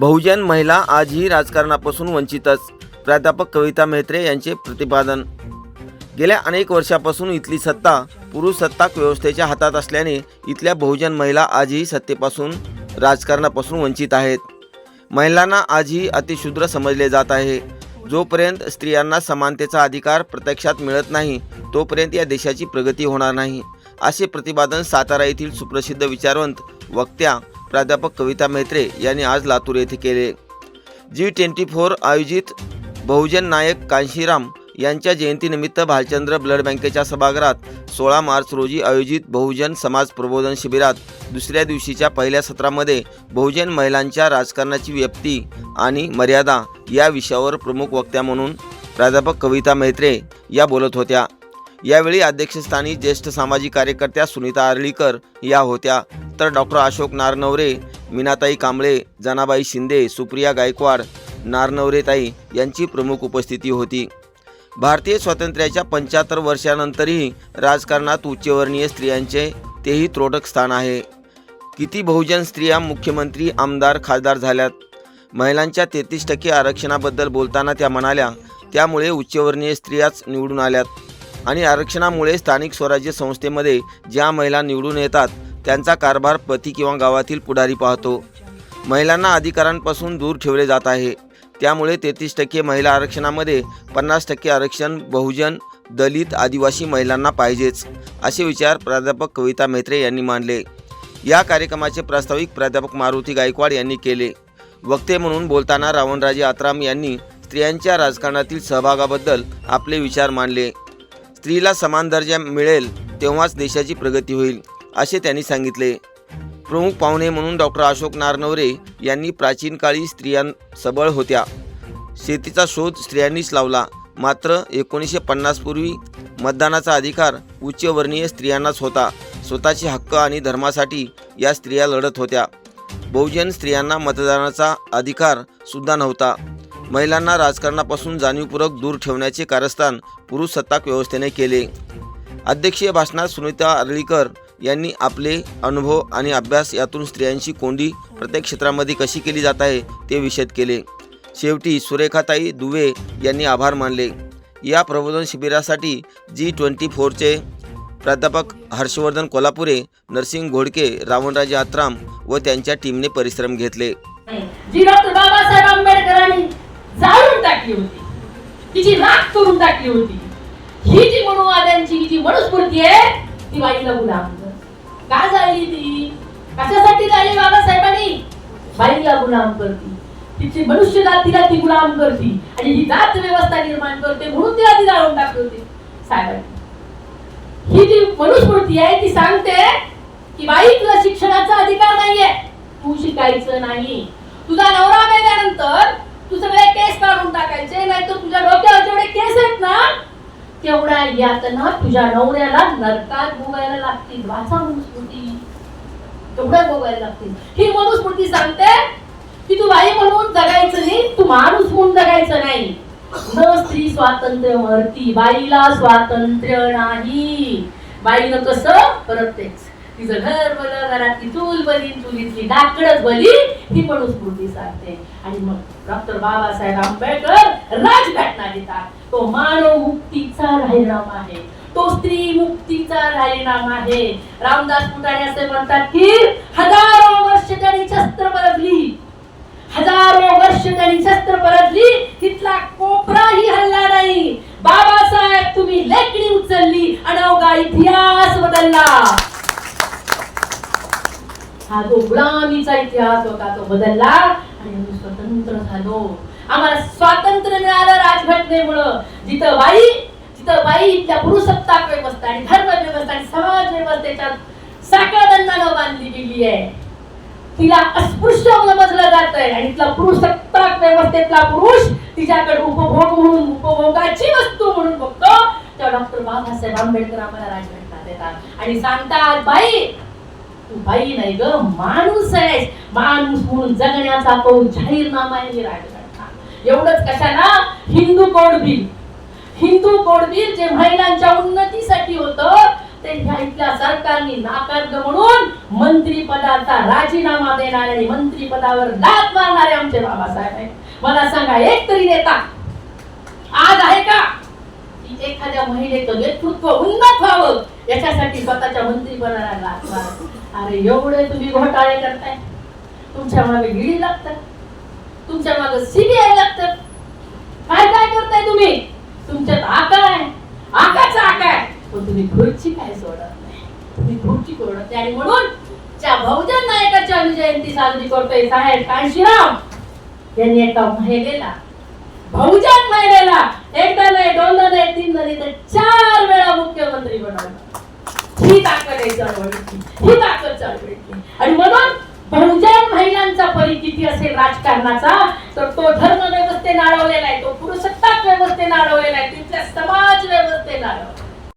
बहुजन महिला आजही राजकारणापासून वंचितच. प्राध्यापक कविता मेहत्रे यांचे प्रतिपादन. गेल्या अनेक वर्षापासून इथली सत्ता पुरुष सत्ताक व्यवस्थेच्या हातात असल्याने इथल्या बहुजन महिला आजही सत्तेपासून राजकारणापासून वंचित आहेत. महिलांना आजही अतिशूद्र समजले जात आहे. जोपर्यंत स्त्रियांना समानतेचा अधिकार प्रत्यक्षात मिळत नाही तोपर्यंत या देशाची प्रगती होणार नाही असे प्रतिपादन सातारा येथील सुप्रसिद्ध विचारवंत वक्त्या प्राध्यापक कविता मेत्रे यांनी आज लातूर येथे केले. जी ट्वेंटी फोर आयोजित बहुजन नायक कांशीराम यांच्या जयंतीनिमित्त भालचंद्र ब्लड बँकेच्या सभागृहात सोळा मार्च रोजी आयोजित बहुजन समाज प्रबोधन शिबिरात दुसऱ्या दिवशीच्या पहिल्या सत्रामध्ये बहुजन महिलांच्या राजकारणाची व्याप्ती आणि मर्यादा या विषयावर प्रमुख वक्त्या म्हणून प्राध्यापक कविता मेहत्रे या बोलत होत्या. यावेळी अध्यक्षस्थानी ज्येष्ठ सामाजिक कार्यकर्त्या सुनीता आर्लीकर या होत्या. तर डॉक्टर अशोक नारनवरे मीनाताई कांबळे जनाबाई शिंदे सुप्रिया गायकवाड नारनवरेताई यांची प्रमुख उपस्थिती होती. भारतीय स्वातंत्र्याच्या पंच्याहत्तर वर्षानंतरही राजकारणात उच्चवर्णीय स्त्रियांचे तेही त्रोटक स्थान आहे. किती बहुजन स्त्रिया मुख्यमंत्री आमदार खासदार झाल्यात? महिलांच्या तेहतीस टक्के आरक्षणाबद्दल बोलताना त्या म्हणाल्या त्यामुळे उच्चवर्णीय स्त्रियाच निवडून आल्यात. आणि आरक्षणामुळे स्थानिक स्वराज्य संस्थेमध्ये ज्या महिला निवडून येतात त्यांचा कारभार पती किंवा गावातील पुढारी पाहतो. महिलांना अधिकारांपासून दूर ठेवले जात आहे. त्यामुळे तेहतीस टक्के महिला आरक्षणामध्ये पन्नास टक्के आरक्षण बहुजन दलित आदिवासी महिलांना पाहिजेच असे विचार प्राध्यापक कविता मेत्रे यांनी मांडले. या कार्यक्रमाचे प्रास्ताविक प्राध्यापक मारुती गायकवाड यांनी केले. वक्ते म्हणून बोलताना रावणराजे आत्राम यांनी स्त्रियांच्या राजकारणातील सहभागाबद्दल आपले विचार मांडले. स्त्रीला समान दर्जा मिळेल तेव्हाच देशाची प्रगती होईल. असे त्यांनी सांगितले. प्रमुख पाहुणे म्हणून डॉक्टर अशोक नारनवरे यांनी प्राचीन काळी स्त्रियां सबळ होत्या. शेतीचा शोध स्त्रियांनीच लावला. मात्र एकोणीसशे पन्नासपूर्वी मतदानाचा अधिकार उच्चवर्णीय स्त्रियांनाच होता. स्वतःचे हक्क आणि धर्मासाठी या स्त्रिया लढत होत्या. बहुजन स्त्रियांना मतदानाचा अधिकार सुद्धा नव्हता. महिलांना राजकारणापासून जाणीवपूर्वक दूर ठेवण्याचे कारस्थान पुरुष सत्ताक व्यवस्थेने केले. अध्यक्षीय भाषणात सुनीता अर्लीकर यांनी आपले अनुभव आणि अभ्यास यातून स्त्रियांची कोंडी प्रत्येक क्षेत्रामध्ये कशी केली जात आहे ते विषद केले. शेवटी सुरेखाताई दुवे यांनी आभार मानले. या प्रबोधन शिबिरासाठी जी ट्वेंटी फोरचे प्राध्यापक हर्षवर्धन कोल्हापुरे नरसिंग घोडके रावणराजे आत्राम व त्यांच्या टीमने परिश्रम घेतले. जी डॉक्टर बाबासाहेब आंबेडकरांनी जाळून टाकली होती तिची राख करून टाकली होती ही जी मनुवाद्यांची जी मनुस्फूर्ती आहे ती बाईला गुलाम. का जाळली ती? कशासाठी जाळली बाबासाहेबांनी? बाईला गुलाम करती. तिची मनुष्य जातीला ती गुलाम करती आणि ही जात व्यवस्था निर्माण करते म्हणून तिला ती जाळून टाकते. साहेबांनी ही जी मनुस्मृती आहे ती सांगते की बाई तुला शिक्षणाचा अधिकार नाहीये. तू शिकायचं नाही. तुझा नवरा मेल्यानंतर तू सगळे केस काढून टाकायचे नाहीतर तुझ्या डोक्यावर जेवढे केस आहेत ना तेवढ्या यातना तुझ्या नवऱ्याला नरकात भोगायला लागतील. वाचा मनुस्मृती. तेवढ्या भोगायला लागतील. ही मनुस्मृती सांगते की तू बाई म्हणून जगायचं नाही तू माणूस म्हणून जगायचं नाही. न स्त्री स्वातंत्र्य मरती बाईला स्वातंत्र्य नाही. बाईनं कसं परत तेच. तिचं घर बल घरातली चूल बली चुलीतली लाकडच बली ही मनुस्मृती सांगते. आणि मग डॉक्टर बाबासाहेब आंबेडकर राजघटना देतात तो मानव मुक्तीचा राहीनामा आहे. तो स्त्री मुक्तीचा राहीनामा आहे. रामदास पुटाणे असे म्हणतात की हजारो वर्ष त्यांनी शस्त्र बदलली. हजारो वर्ष त्यांनी शस्त्र परतली तिथला कोपराही हल्ला नाही. बाबासाहेब तुम्ही लेखणी उचलली अनवगा इतिहास बदलला. हा जो गुलामीचा इतिहास होता तो बदलला आणि आम्ही स्वतंत्र झालो. आम्हाला स्वातंत्र्य मिळालं राजघटनेमुळं. जिथं बाई जिथं बाई इथल्या पुरुषसत्ताक व्यवस्था आणि धर्म व्यवस्था आणि समाज व्यवस्थेच्या साखळदंडानं बांधली गेली आहे. तिला अस्पृश्य समजलं जात आहे आणि तिला पुरुषसत्ताक व्यवस्थेतला पुरुष तिच्याकडे उपभोग म्हणून उपभोगाची वस्तू म्हणून बघतो. तेव्हा डॉक्टर बाबासाहेब आंबेडकर आम्हाला राजघटना देतात आणि सांगतात बाई तू बाई नाही ग माणूस आहेस. माणूस म्हणून जगण्याचा तो जाहीरनामा आहे राजघटना एवढंच कशाला? Hindu code bill Hindu code bill जे महिलांच्या उन्नतीसाठी होतं ते ह्या इथल्या सरकारने नाकारलं म्हणून मंत्री पदाचा राजीनामा देणारे आणि मंत्री पदावर मारणारे आमचे बाबासाहेब आहे मला सांगा एक तरी नेता आज आहे का? एखाद्या महिलेचं नेतृत्व उन्नत व्हावं याच्यासाठी स्वतःच्या मंत्रीपदाला अरे एवढे तुम्ही घोटाळे करताय. तुमच्या मागे गिळी लागतात. तुमच्या मागे सीबीआय लागत काय काय करताय तुम्ही? तुमच्यात आकार आहे. आकाचा आकार पण तुम्ही खुर्ची काय सोडत नाही? तुम्ही खुर्ची सोडत नाही. आणि म्हणून त्या बहुजन नायकाची अनुजयंती साजरी करतोय साहेब कांशीराम यांनी एका महिलेला बहुजन महिलेला एकदा नाही दोनदा नाही तीनदा नाही तर चार वेळा मुख्यमंत्री बनवलं. ही ताकद आहे चळवळीची. ही ताकद चळवळीची. आणि म्हणून किती असेल राजकारणाचा तर तो धर्म व्यवस्थेने अडवलेला आहे तो पुरुषसत्ताक व्यवस्थेने अडवलेला आहे तिथल्या समाज व्यवस्थेने अडवला